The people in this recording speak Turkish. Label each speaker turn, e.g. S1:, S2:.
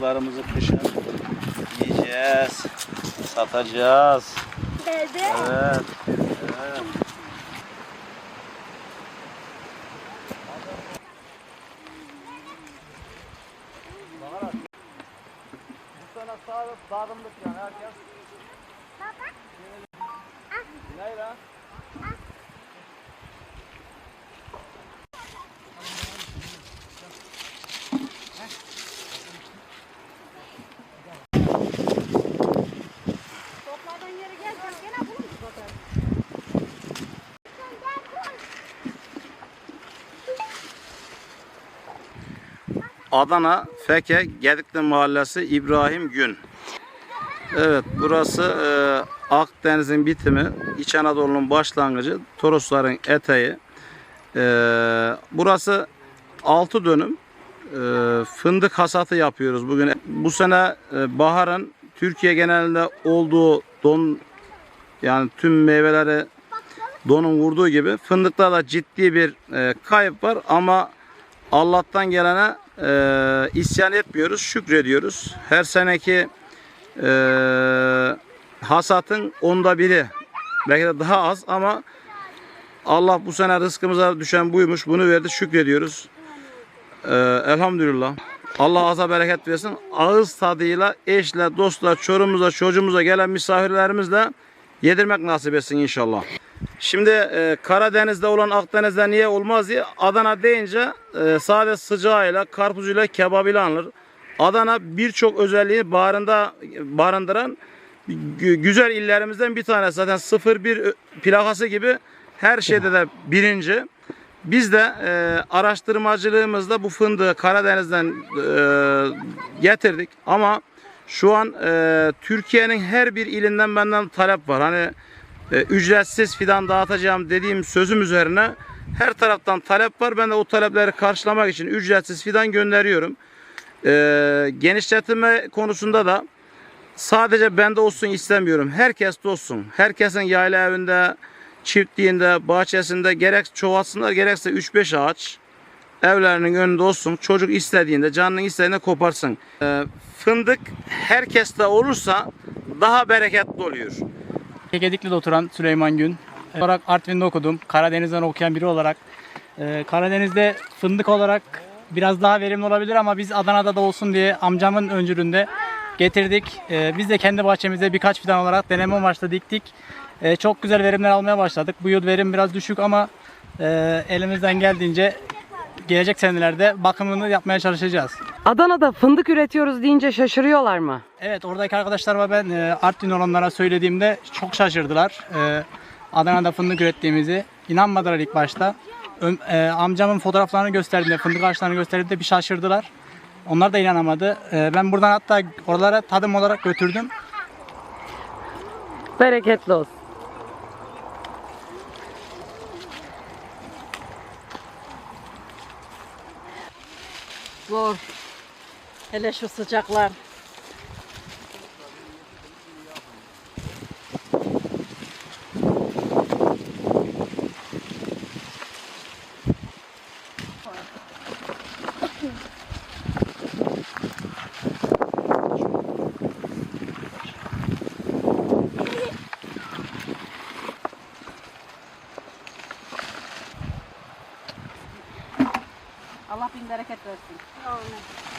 S1: Fındıklarımızı kışın yiyeceğiz. Satacağız.
S2: Dede.
S1: Evet. evet. Bu sene sağlık dağılımlık yani herkes. Ne Adana Feke Gedikli Mahallesi İbrahim Gün. Evet burası e, Akdeniz'in bitimi, İç Anadolu'nun başlangıcı, Torosların eteği. E, burası 6 dönüm e, fındık hasatı yapıyoruz bugün. Bu sene e, baharın Türkiye genelinde olduğu don yani tüm meyveleri donun vurduğu gibi fındıkta da ciddi bir e, kayıp var ama Allah'tan gelene e, isyan etmiyoruz, şükrediyoruz. Her seneki e, hasatın onda biri, belki de daha az ama Allah bu sene rızkımıza düşen buymuş, bunu verdi, şükrediyoruz. E, elhamdülillah. Allah aza bereket versin. Ağız tadıyla, eşle, dostla, çorumuza, çocuğumuza gelen misafirlerimizle yedirmek nasip etsin inşallah. Şimdi e, Karadeniz'de olan Akdeniz'de niye olmaz diye Adana deyince e, sade sıcağıyla, karpuzuyla, kebabıyla anılır. Adana birçok özelliği barında barındıran gü- güzel illerimizden bir tanesi. Zaten 01 ö- plakası gibi her şeyde de birinci. Biz de e, araştırmacılığımızda bu fındığı Karadeniz'den e, getirdik ama şu an e, Türkiye'nin her bir ilinden benden talep var. Hani e, ücretsiz fidan dağıtacağım dediğim sözüm üzerine her taraftan talep var. Ben de o talepleri karşılamak için ücretsiz fidan gönderiyorum. E, genişletme konusunda da sadece bende olsun istemiyorum. Herkes de olsun. Herkesin yayla evinde, çiftliğinde, bahçesinde gerek çoğalsınlar gerekse 3-5 ağaç evlerinin önünde olsun. Çocuk istediğinde, canının istediğinde koparsın. E, fındık herkeste olursa daha bereketli oluyor.
S3: Gedikli'de oturan Süleyman Gün. E, olarak Artvin'de okudum. Karadeniz'den okuyan biri olarak. e, Karadeniz'de fındık olarak biraz daha verimli olabilir ama biz Adana'da da olsun diye amcamın öncülüğünde getirdik. E, Biz de kendi bahçemizde birkaç fidan olarak deneme amaçlı diktik. E, Çok güzel verimler almaya başladık. Bu yıl verim biraz düşük ama e, elimizden geldiğince gelecek senelerde bakımını yapmaya çalışacağız.
S4: Adana'da fındık üretiyoruz deyince şaşırıyorlar mı?
S3: Evet oradaki arkadaşlarıma ben e, Artvin olanlara söylediğimde çok şaşırdılar. E, Adana'da fındık ürettiğimizi inanmadılar ilk başta. Ö- e, amcamın fotoğraflarını gösterdiğinde, fındık ağaçlarını gösterdiğinde bir şaşırdılar. Onlar da inanamadı. E, ben buradan hatta oralara tadım olarak götürdüm.
S4: Bereketli olsun.
S5: Zor. Hele şu sıcaklar. Allah bin bereket versin.
S2: Amin.